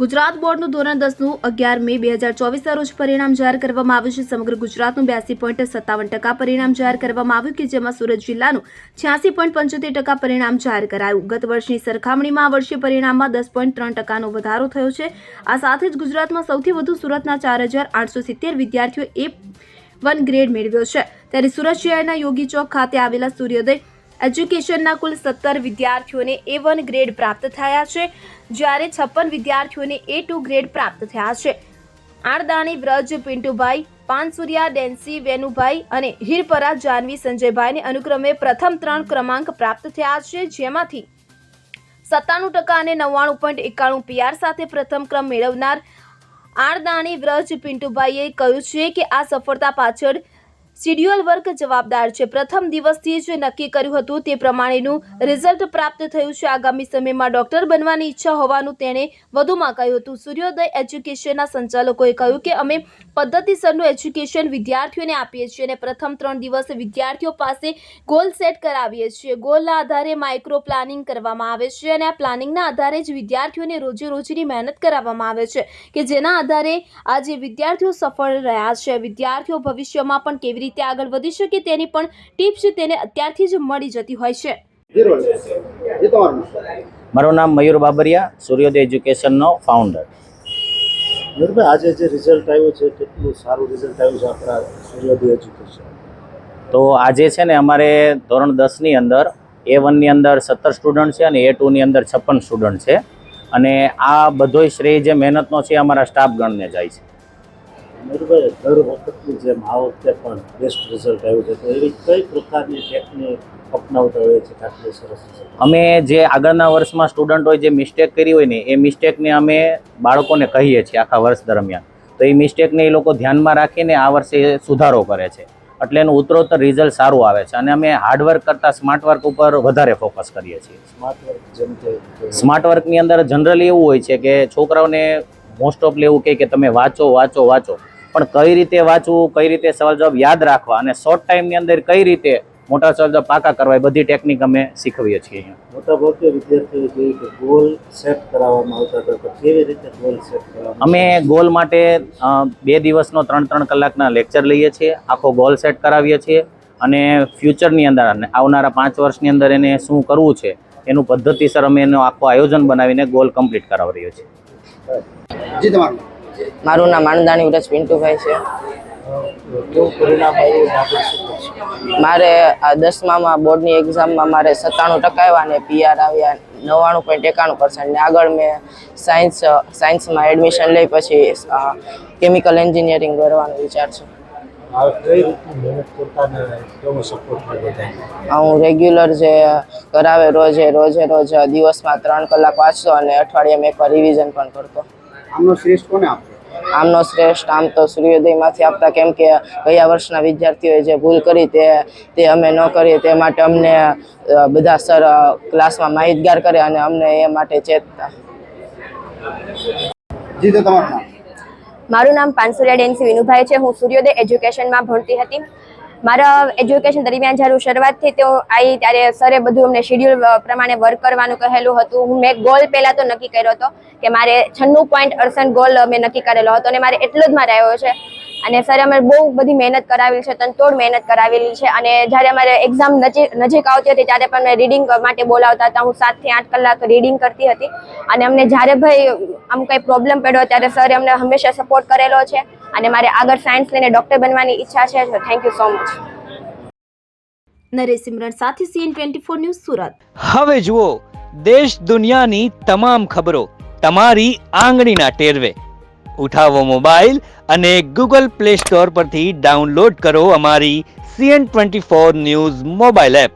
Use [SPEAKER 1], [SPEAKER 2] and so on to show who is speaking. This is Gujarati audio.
[SPEAKER 1] ગુજરાત બોર્ડનું ધોરણ દસનું અગિયાર મે બે હજાર ચોવીસના રોજ પરિણામ જાહેર કરવામાં આવ્યું છે. સમગ્ર ગુજરાતનું બ્યાસી પોઈન્ટ સત્તાવન ટકા પરિણામ જાહેર કરવામાં આવ્યું કે જેમાં સુરત જિલ્લાનું છ્યાસી પોઈન્ટ પંચોતેર ટકા પરિણામ જાહેર કરાયું. ગત વર્ષની સરખામણીમાં આ વર્ષે પરિણામમાં દસ પોઈન્ટ ત્રણ ટકાનો વધારો થયો છે. આ સાથે જ ગુજરાતમાં સૌથી વધુ સુરતના ચાર હજાર આઠસો સિત્તેર વિદ્યાર્થીઓ એ વન ગ્રેડ મેળવ્યો છે. ત્યારે સુરત શહેરના યોગી ચોક ખાતે આવેલા સૂર્યોદય એજ્યુકેશનના કુલ સત્તર વિદ્યાર્થીઓને એ વન ગ્રેડ પ્રાપ્ત થયા છે, જ્યારે છપ્પન વિદ્યાર્થીઓને એ ટુ ગ્રેડ પ્રાપ્ત થયા છે. આણદાણી વ્રજ પિન્ટુભાઈ, પાનસુરિયા ડેન્સી વેનુભાઈ અને હીરપરા જાનવી સંજયભાઈને અનુક્રમે પ્રથમ ત્રણ ક્રમાંક પ્રાપ્ત થયા છે, જેમાંથી સત્તાણું ટકા અને નવ્વાણું પોઈન્ટ એકાણું પીઆર સાથે પ્રથમ ક્રમ મેળવનાર આણદાણી વ્રજ પિન્ટુભાઈએ કહ્યું છે કે આ સફળતા પાછળ શિડ્યુઅલ વર્ક જવાબદાર છે. પ્રથમ દિવસથી જ નક્કી કર્યું હતું તે પ્રમાણેનું રિઝલ્ટ પ્રાપ્ત થયું છે. આગામી સમયમાં ડોક્ટર બનવાની ઈચ્છા હોવાનું તેણે વધુમાં કહ્યું હતું. સૂર્યોદય એજ્યુકેશનના સંચાલકોએ કહ્યું કે અમે પદ્ધતિસરનું એજ્યુકેશન વિદ્યાર્થીઓને આપીએ છીએ અને પ્રથમ ત્રણ દિવસ વિદ્યાર્થીઓ પાસે ગોલ સેટ કરાવીએ છીએ. ગોલના આધારે માઇક્રો પ્લાનિંગ કરવામાં આવે છે અને આ પ્લાનિંગના આધારે જ વિદ્યાર્થીઓને રોજે રોજની મહેનત કરાવવામાં આવે છે કે જેના આધારે આજે વિદ્યાર્થીઓ સફળ રહ્યા છે. વિદ્યાર્થીઓ ભવિષ્યમાં પણ કેવી રીતે આગળ વધી શકે તેની પણ ટિપ્સ તેને અત્યારથી જ મળી જતી હોય છે.
[SPEAKER 2] મારું નામ મયુર બાબરિયા સૂર્યોદય એજ્યુકેશનનો ફાઉન્ડર
[SPEAKER 3] મયુરભાઈ આજે જે રિઝલ્ટ આવ્યું છે કેટલું સારું રિઝલ્ટ આવ્યું છે આપણા સૂર્યોદય એજ્યુકેશન?
[SPEAKER 2] તો આજે છે ને અમારે ધોરણ દસની અંદર એ વનની અંદર સત્તર સ્ટુડન્ટ છે અને એ ટુની અંદર છપ્પન સ્ટુડન્ટ છે. અને આ બધોય શ્રેય જે મહેનતનો છે એ અમારા સ્ટાફગણને જાય છે.
[SPEAKER 3] મયુરભાઈ દર વખતની જેમ આ વખતે પણ બેસ્ટ રિઝલ્ટ આવ્યું છે. તો એવી કઈ પ્રકારની ટેકનિક અપનાવતા હોય છે સરસ
[SPEAKER 2] અમે જે આગળના વર્ષમાં સ્ટુડન્ટોએ જે મિસ્ટેક કરી હોય ને એ મિસ્ટેકને અમે બાળકોને કહીએ છીએ આખા વર્ષ દરમિયાન. તો એ મિસ્ટેકને એ લોકો ધ્યાનમાં રાખીને આ વર્ષે સુધારો કરે છે. એટલે એનું ઉત્તરોત્તર રિઝલ્ટ સારું આવે છે અને અમે હાર્ડવર્ક કરતાં સ્માર્ટ વર્ક ઉપર વધારે ફોકસ કરીએ છીએ.
[SPEAKER 3] સ્માર્ટ વર્ક જેમ કે
[SPEAKER 2] સ્માર્ટ વર્કની અંદર જનરલી એવું હોય છે કે છોકરાઓને મોસ્ટ ઓફ એવું કહે કે તમે વાંચો વાંચો વાંચો. પણ કઈ રીતે વાંચવું કઈ રીતે સવાલ જવાબ યાદ રાખવા અને શોર્ટ ટાઈમની અંદર કઈ રીતે મોટા સવાલ જવાબ પાકા કરવા એ બધી ટેકનિક અમે શીખવીએ છીએ અહીંયા.
[SPEAKER 3] મોટા ભાગે વિદ્યાર્થીઓ જોઈએ કે ગોલ સેટ કરાવવામાં આવતા હતા તો કેવી રીતે ગોલ સેટ કરવા
[SPEAKER 2] અમે ગોલ માટે બે દિવસનો ત્રણ ત્રણ કલાકના લેક્ચર લઈએ છીએ આખો ગોલ સેટ કરાવીએ છીએ અને ફ્યુચરની અંદર આવનારા પાંચ વર્ષની અંદર એને શું કરવું છે એનું પદ્ધતિસર અમે એનું આખું આયોજન બનાવીને ગોલ કમ્પ્લીટ કરાવી રહ્યો છે
[SPEAKER 3] જી તમારું.
[SPEAKER 4] મારું નામ આનંદાણી વ્રજ પિન્ટુભાઈ છે. મારે આ દસમામાં બોર્ડની એક્ઝામમાં મારે સત્તાણું ટકા આવ્યા અને પીઆર આવ્યા નવ્વાણું પોઈન્ટ એકાણું પર્સન્ટ ને આગળ મેં સાયન્સ સાયન્સમાં એડમિશન લઈ પછી કેમિકલ એન્જિનિયરિંગ કરવાનો વિચાર છે.
[SPEAKER 3] ને
[SPEAKER 4] હું રેગ્યુલર જે કરાવે રોજે રોજે રોજ દિવસમાં ત્રણ કલાક વાંચતો અને અઠવાડિયામાં એકવાર રિવિઝન પણ કરતો.
[SPEAKER 3] આમનો શ્રેષ્ઠ કોને આપે?
[SPEAKER 4] આમનો શ્રેષ્ઠ આમ તો સૂર્યોદયમાંથી આપતા કેમ કે ગયા વર્ષના વિદ્યાર્થીઓએ જે ભૂલ કરી તે તે અમે ન કરીએ તે માટે અમને બધા સર ક્લાસમાં માહિતગાર કરે અને અમને એ માટે ચેતતા.
[SPEAKER 3] જી તો તમારું નામ?
[SPEAKER 5] મારું નામ પાનસુરિયા ડેન્સી વિનુભાઈ છે. હું સૂર્યોદય એજ્યુકેશનમાં ભણતી હતી. મારા એજ્યુકેશન દરમિયાન જ્યારે હું શરૂઆત થઈ તો આવી ત્યારે સરે બધું અમને શેડ્યુલ પ્રમાણે વર્ક કરવાનું કહેલું હતું. હું મેં ગોલ પહેલાં તો નક્કી કર્યો હતો કે મારે છન્નું પોઈન્ટ અડસઠ ગોલ મેં નક્કી કરેલો હતો અને મારે એટલો જ મારે આવ્યો છે. અને સરે અમે બહુ બધી મહેનત કરાવેલી છે, તનતોડ મહેનત કરાવેલી છે. અને જ્યારે અમારે એક્ઝામ નજીક આવતી હતી ત્યારે પણ મેં રીડિંગ માટે બોલાવતા હતા. હું સાતથી આઠ કલાક રીડિંગ કરતી હતી. અને અમને જ્યારે ભાઈ આમ કંઈ પ્રોબ્લેમ પડ્યો ત્યારે સરે અમને હંમેશા સપોર્ટ કરેલો છે. અને મારે આગળ સાયન્સ લઈને ડૉક્ટર બનવાની ઈચ્છા છે thank you so much
[SPEAKER 1] Naresh Simran સાથે CN twenty four news Surat.
[SPEAKER 6] હવે જુઓ દેશ દુનિયાની તમામ ખબરો તમારી આંગળીના ટેરવે. ઉઠાવો મોબાઈલ અને ગૂગલ પ્લે સ્ટોર પરથી ડાઉનલોડ કરો અમારી CN twenty four news mobile app.